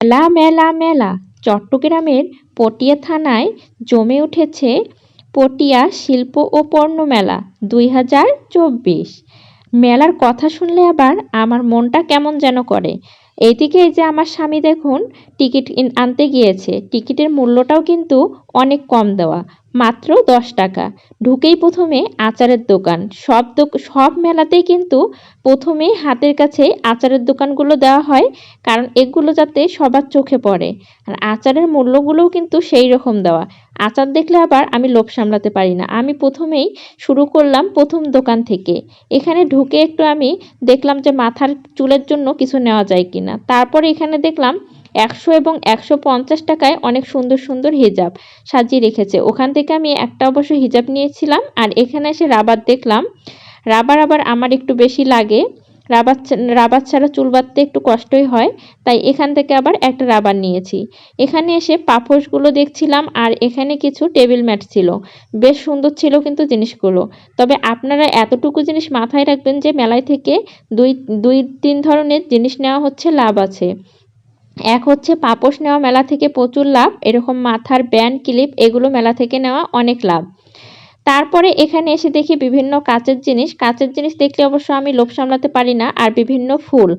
মেলা মেলা মেলা চট্টগ্রামের পটিয়া থানায় জমে উঠেছে পটিয়া শিল্প ও পণ্য মেলা দুই হাজার চব্বিশ। মেলার কথা শুনলে আবার আমার মনটা কেমন যেন করে। এইদিকে এই যে আমার স্বামী দেখুন, টিকিট আনতে গিয়েছে। টিকিটের মূল্যটাও কিন্তু অনেক কম দেওয়া। মাত্র দশ টাকা। ঢুকেই প্রথমে আচারের দোকান। সব সব মেলাতেই কিন্তু প্রথমে হাতের কাছে আচারের দোকানগুলো দেওয়া হয়, কারণ এগুলো যাতে সবার চোখে পড়ে। আর আচারের মূল্যগুলোও কিন্তু সেই রকম দেওয়া। আচার দেখলে আবার আমি লোভ সামলাতে পারি না। আমি প্রথমেই শুরু করলাম প্রথম দোকান থেকে। এখানে ঢুকে একটু আমি দেখলাম যে মাথার চুলের জন্য কিছু নেওয়া যায় কিনা। তারপরে এখানে দেখলাম একশো এবং একশো পঞ্চাশ টাকায় অনেক সুন্দর সুন্দর হিজাব সাজিয়ে রেখেছে। ওখান থেকে আমি একটা অবশ্য হিজাব নিয়েছিলাম আর এখানে এসে রাবার দেখলাম। রাবার আবার আমার একটু বেশি লাগে। রাবার রাবার ছাড়া চুল বাঁধতে একটু কষ্টই হয়, তাই এখান থেকে আবার একটা রাবার নিয়েছি। এখানে এসে পাপোশগুলো দেখছিলাম আর এখানে কিছু টেবিল ম্যাট ছিল। বেশ সুন্দর ছিল কিন্তু জিনিসগুলো। তবে আপনারা এতটুকু জিনিস মাথায় রাখবেন যে মেলায় থেকে দুই দুই, তিন ধরনের জিনিস নেওয়া হচ্ছে, লাভ আছে। এক হচ্ছে পাপোশ নেওয়া মেলা থেকে প্রচুর লাভ, এরকম মাথার ব্যান্ড, ক্লিপ, এগুলো মেলা থেকে নেওয়া অনেক লাভ। তারপরে এখানে এসে দেখি বিভিন্ন কাচের জিনিস কাচের জিনিস দেখলে অবশ্য আমি লোভ সামলাতে পারি না, আর বিভিন্ন ফুল।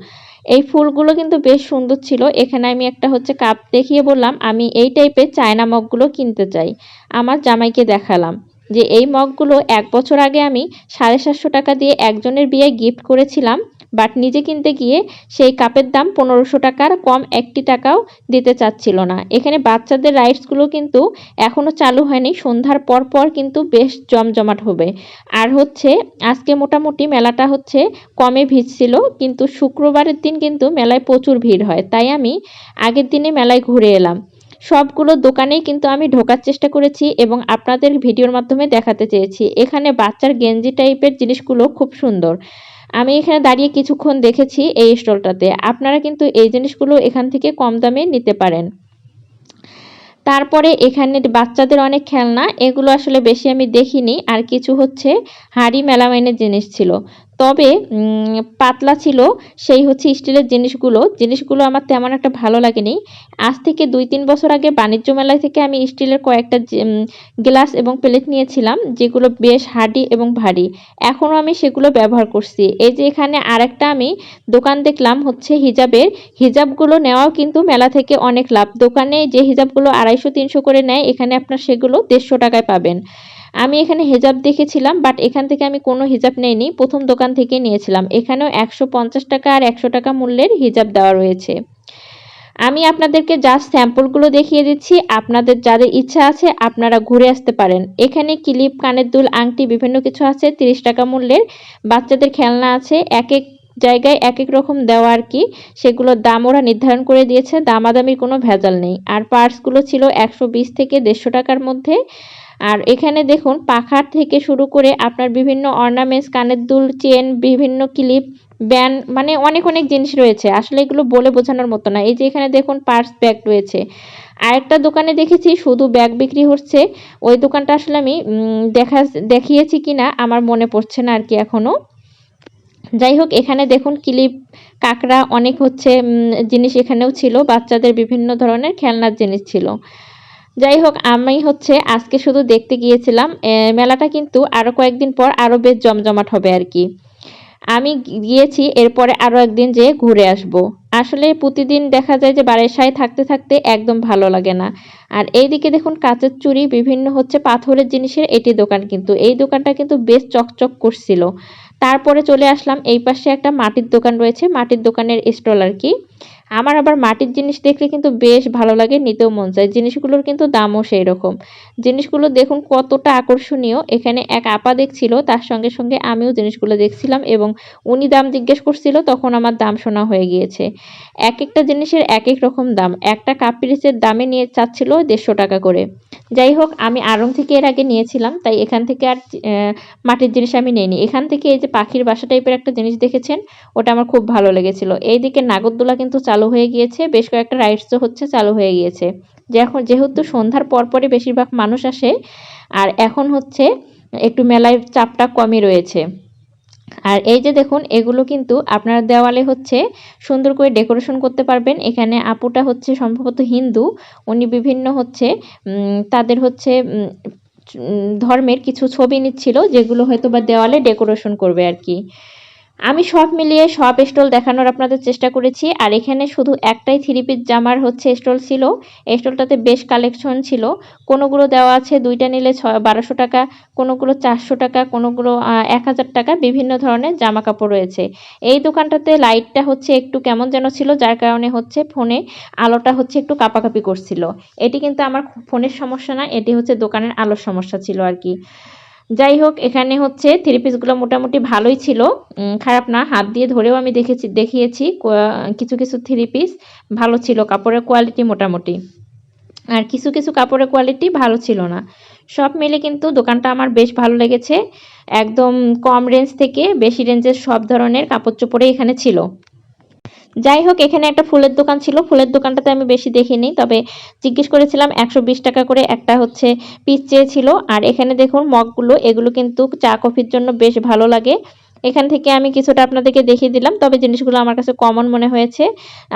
এই ফুলগুলো কিন্তু বেশ সুন্দর ছিল, এখানে আমি একটা হচ্ছে কাপ দেখিয়ে বললাম, আমি এই টাইপের চায়না মগগুলো কিনতে চাই। আমার জামাইকে দেখালাম যে এই মগগুলো এক বছর আগে আমি সাড়ে সাতশো টাকা দিয়ে একজনের বিয়ে গিফট করেছিলাম বাট নিজে কিনতে গিয়ে সেই কাপের দাম পনেরোশো টাকার কম একটি টাকাও দিতে চাচ্ছিল না। এখানে বাচ্চাদের রাইডসগুলো কিন্তু এখনও চালু হয়নি। সন্ধ্যার পর পর কিন্তু বেশ জমজমাট হবে। আর হচ্ছে, আজকে মোটামুটি মেলাটা হচ্ছে কমে ভিড় ছিল, কিন্তু শুক্রবারের দিন কিন্তু মেলায় প্রচুর ভিড় হয়। তাই আমি আগের দিনে মেলায় ঘুরে এলাম। সবগুলো দোকানেই কিন্তু আমি ঢোকার চেষ্টা করেছি এবং আপনাদের ভিডিওর মাধ্যমে দেখাতে চেয়েছি। এখানে বাচ্চার গেঞ্জি টাইপের জিনিসগুলো খুব সুন্দর। আমি এখানে দাঁড়িয়ে কিছুক্ষণ দেখেছি এই স্টলটাতে। আপনারা কিন্তু এই জিনিসগুলো এখান থেকে কম দামে নিতে পারেন। তারপরে এখানে বাচ্চাদের অনেক খেলনা। এগুলো আসলে বেশি আমি দেখিনি। আর কিছু হচ্ছে হাড়ি মেলামাইনের জিনিস ছিল। তবে পাতলা ছিল, সেই হচ্ছে স্টিলের জিনিসগুলো। জিনিসগুলো আমার তেমন একটা ভালো লাগেনি। আজ থেকে দুই তিন বছর আগে বাণিজ্য মেলায় থেকে আমি স্টিলের কয়েকটা গ্লাস এবং প্লেট নিয়েছিলাম, যেগুলো বেশ হার্ডি এবং ভারী। এখনও আমি সেগুলো ব্যবহার করছি। এই যে এখানে আরেকটা আমি দোকান দেখলাম, হচ্ছে হিজাবের। হিজাবগুলো নেওয়াও কিন্তু মেলা থেকে অনেক লাভ। দোকানে যে হিজাবগুলো আড়াইশো, তিনশো করে নেয়, এখানে আপনার সেগুলো দেড়শো টাকায় পাবেন। আমি এখানে হেজাব দেখেছিলাম বাট এখান থেকে আমি কোনো হিজাব নেইনি। প্রথম দোকান থেকে নিয়েছিলাম। এখানেও একশো পঞ্চাশ টাকা আর একশো টাকা মূল্যের হিজাব দেওয়া রয়েছে। আমি আপনাদেরকে জাস্ট স্যাম্পলগুলো দেখিয়ে দিচ্ছি, আপনাদের যাদের ইচ্ছা আছে আপনারা ঘুরে আসতে পারেন। এখানে ক্লিপ, কানের দুল, আংটি, বিভিন্ন কিছু আছে, তিরিশ টাকা মূল্যের। বাচ্চাদের খেলনা আছে, এক এক জায়গায় এক এক রকম দেওয়া আর কি। সেগুলোর দাম ওরা নির্ধারণ করে দিয়েছে, দামাদামির কোনো ভেজাল নেই। আর পার্সগুলো ছিল একশো বিশ থেকে দেড়শো টাকার মধ্যে। আর এখানে দেখুন, পাখার থেকে শুরু করে আপনার বিভিন্ন অর্নামেন্টস কানের দুল চেন বিভিন্ন ক্লিপ ব্যান মানে অনেক অনেক জিনিস রয়েছে। আসলে এগুলো বলে বোঝানোর মতো না। এই যে এখানে দেখুন পার্স ব্যাগ রয়েছে। আরেকটা দোকানে দেখেছি, শুধু ব্যাগ বিক্রি হচ্ছে। ওই দোকানটা আসলে আমি দেখা, দেখিয়েছি কি না আমার মনে পড়ছে না আর কি এখনও যাই হোক, এখানে দেখুন ক্লিপ কাঁকড়া, অনেক হচ্ছে জিনিস এখানেও ছিল। বাচ্চাদের বিভিন্ন ধরনের খেলনার জিনিস ছিল। যাই হোক, আমি হচ্ছে আজকে শুধু দেখতে গিয়েছিলাম মেলাটা কিন্তু আরও কয়েকদিন পর আরও বেশ জমজমাট হবে আর কি। আমি গিয়েছি, এরপরে আরও একদিন যে ঘুরে আসব। আসলে প্রতিদিন দেখা যায় যে বারেসায় থাকতে থাকতে একদম ভালো লাগে না। আর এই দিকে দেখুন, কাঁচের চুড়ি বিভিন্ন হচ্ছে পাথরের জিনিসের এটি দোকান কিন্তু। এই দোকানটা কিন্তু বেশ চকচক করছিল। তারপরে চলে আসলাম, এই পাশে একটা মাটির দোকান রয়েছে, মাটির দোকানের স্টল আর কি। আমার আবার মাটির জিনিস দেখলে কিন্তু বেশ ভালো লাগে, নিতেও মন চায়। জিনিসগুলোর কিন্তু দামও সেই রকম জিনিসগুলো দেখুন কতটা আকর্ষণীয়। এখানে এক আপা দেখছিল, তার সঙ্গে সঙ্গে আমিও জিনিসগুলো দেখছিলাম এবং উনি দাম জিজ্ঞেস করছিল, তখন আমার দাম শোনা হয়ে গিয়েছে। এক একটা জিনিসের এক এক রকম দাম। একটা কাপ পিরিচের দামে নিয়ে চাচ্ছিল দেড়শো টাকা করে। যাই হোক, আমি আড়ং থেকে এর আগে নিয়েছিলাম, তাই এখান থেকে আর মাটির জিনিস আমি নিইনি। এখান থেকে এই যে পাখির বাসা টাইপের একটা জিনিস দেখেছেন, ওটা আমার খুব ভালো লেগেছিল। এইদিকে নাগরদোলা কিন্তু চালু হয়ে গিয়েছে, বেশ কয়েকটা রাইডসও হচ্ছে চালু হয়ে গিয়েছে। যখন যেহেতু সন্ধ্যার পরপরই বেশিরভাগ মানুষ আসে, আর এখন হচ্ছে একটু মেলায় চাপটা কমই রয়েছে। আর এই যে দেখুন, এগুলো কিন্তু আপনার দেওয়ালে হচ্ছে সুন্দর করে ডেকোরেশন করতে পারবেন। এখানে আপুটা হচ্ছে সম্ভবত হিন্দু, উনি বিভিন্ন হচ্ছে তাদের হচ্ছে ধর্মের কিছু ছবি নিচ্ছিল, যেগুলো হয়তো বা দেওয়ালে ডেকোরেশন করবে আর কি। আমি সব মিলিয়ে সব স্টল দেখানোর আপনাদের চেষ্টা করেছি, আর এখানে শুধু একটাই থ্রি পিস জামার হচ্ছে স্টল ছিল। স্টলটাতে বেশ কালেকশন ছিল। কোনোগুলো দেওয়া আছে দুইটা নিলে ছ, বারোশো টাকা, কোনোগুলো চারশো টাকা, কোনোগুলো এক হাজার টাকা, বিভিন্ন ধরনের জামা কাপড় রয়েছে। এই দোকানটাতে লাইটটা হচ্ছে একটু কেমন যেন ছিল, যার কারণে হচ্ছে ফোনে আলোটা হচ্ছে একটু কাপাকাপি করছিল। এটি কিন্তু আমার ফোনের সমস্যা না, এটি হচ্ছে দোকানের আলোর সমস্যা ছিল আর কি। যাই হোক এখানে হচ্ছে থ্রি পিসগুলো মোটামুটি ভালোই ছিল। খারাপ না, হাত দিয়ে ধরেও আমি দেখেছি, দেখিয়েছি কিছু কিছু থ্রি পিস ভালো ছিল, কাপড়ের কোয়ালিটি মোটামুটি। আর কিছু কিছু কাপড়ের কোয়ালিটি ভালো ছিল না। সব মিলে কিন্তু দোকানটা আমার বেশ ভালো লেগেছে। একদম কম রেঞ্জ থেকে বেশি রেঞ্জের সব ধরনের কাপড় চোপড়ে এখানে ছিল। যাই হোক, এখানে একটা ফুলের দোকান ছিল। ফুলের দোকানটাতে আমি বেশি দেখিনি, তবে জিজ্ঞেস করেছিলাম একশো বিশ টাকা করে একটা হচ্ছে পিস চেয়েছিল। আর এখানে দেখুন, মগগুলো, এগুলো কিন্তু চা, কফির জন্য বেশ ভালো লাগে। এখান থেকে আমি কিছুটা আপনাদেরকে দেখিয়ে দিলাম, তবে জিনিসগুলো আমার কাছে কমন মনে হয়েছে।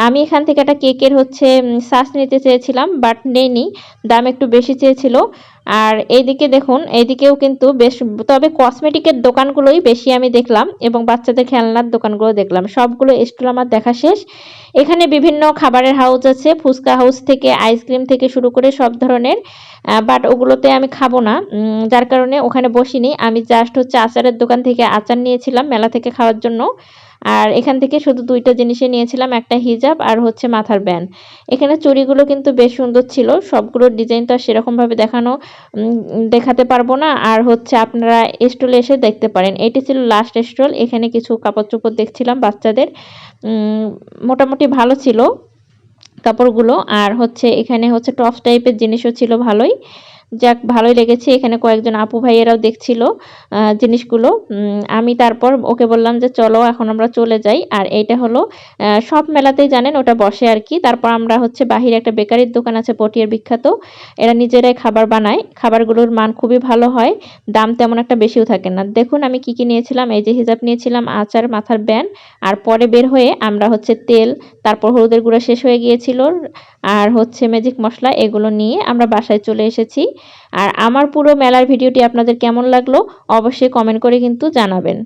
আমি এখান থেকে একটা কেকের হচ্ছে শ্বাস নিতে চেয়েছিলাম বাট নেইনি। দাম একটু বেশি চেয়েছিল। আর এইদিকে দেখুন, এইদিকেও কিন্তু বেশ, তবে কসমেটিকের দোকানগুলোই বেশি আমি দেখলাম এবং বাচ্চাদের খেলনার দোকানগুলো দেখলাম। সবগুলো স্টল আমার দেখা শেষ। এখানে বিভিন্ন খাবারের হাউস আছে, ফুচকা হাউস থেকে আইসক্রিম থেকে শুরু করে সব ধরনের বাট ওগুলোতে আমি খাব না। যার কারণে ওখানে বসিনি। আমি জাস্ট হচ্ছে আচারের দোকান থেকে আচার নিয়েছিলাম মেলা থেকে খাওয়ার জন্য। আর এখান থেকে শুধু দুইটা জিনিসে নিয়েছিলাম, একটা হিজাব আর হচ্ছে মাথার ব্যান্ড। এখানে চুড়িগুলো কিন্তু বেশ সুন্দর ছিল, সবগুলোর ডিজাইন তো আর সেরকমভাবে দেখানো দেখাতে পারব না। আর হচ্ছে আপনারা স্টলে এসে দেখতে পারেন। এটি ছিল লাস্ট স্টল এখানে কিছু কাপড় চোপড় দেখছিলাম বাচ্চাদের। মোটামুটি ভালো ছিল কাপড়গুলো। আর হচ্ছে এখানে হচ্ছে টপস টাইপের জিনিসও ছিল ভালোই। যাক, ভালোই লেগেছে। এখানে কয়েকজন আপু ভাইয়েরাও দেখছিল জিনিসগুলো। আমি তারপর ওকে বললাম যে, চলো, এখন আমরা চলে যাই। আর এইটা হলো সব মেলাতেই জানেন, ওটা বসে আর কি। তারপর আমরা হচ্ছে বাহিরে একটা বেকারির দোকান আছে, পটিয়ার বিখ্যাত। এরা নিজেরাই খাবার বানায়। খাবারগুলোর মান খুবই ভালো হয়। দাম তেমন একটা বেশিও থাকে না। দেখুন, আমি কি কি নিয়েছিলাম। এই যে হিজাব নিয়েছিলাম, আচার, মাথার ব্যান আর পরে বের হয়ে আমরা হচ্ছে তেল, তারপর হলুদের গুঁড়া শেষ হয়ে গিয়েছিল। আর হচ্ছে ম্যাজিক মশলা, এগুলো নিয়ে আমরা বাসায় চলে এসেছি। আর আমার পুরো মেলার ভিডিওটি আপনাদের কেমন লাগল অবশ্যই কমেন্ট করে কিন্তু জানাবেন।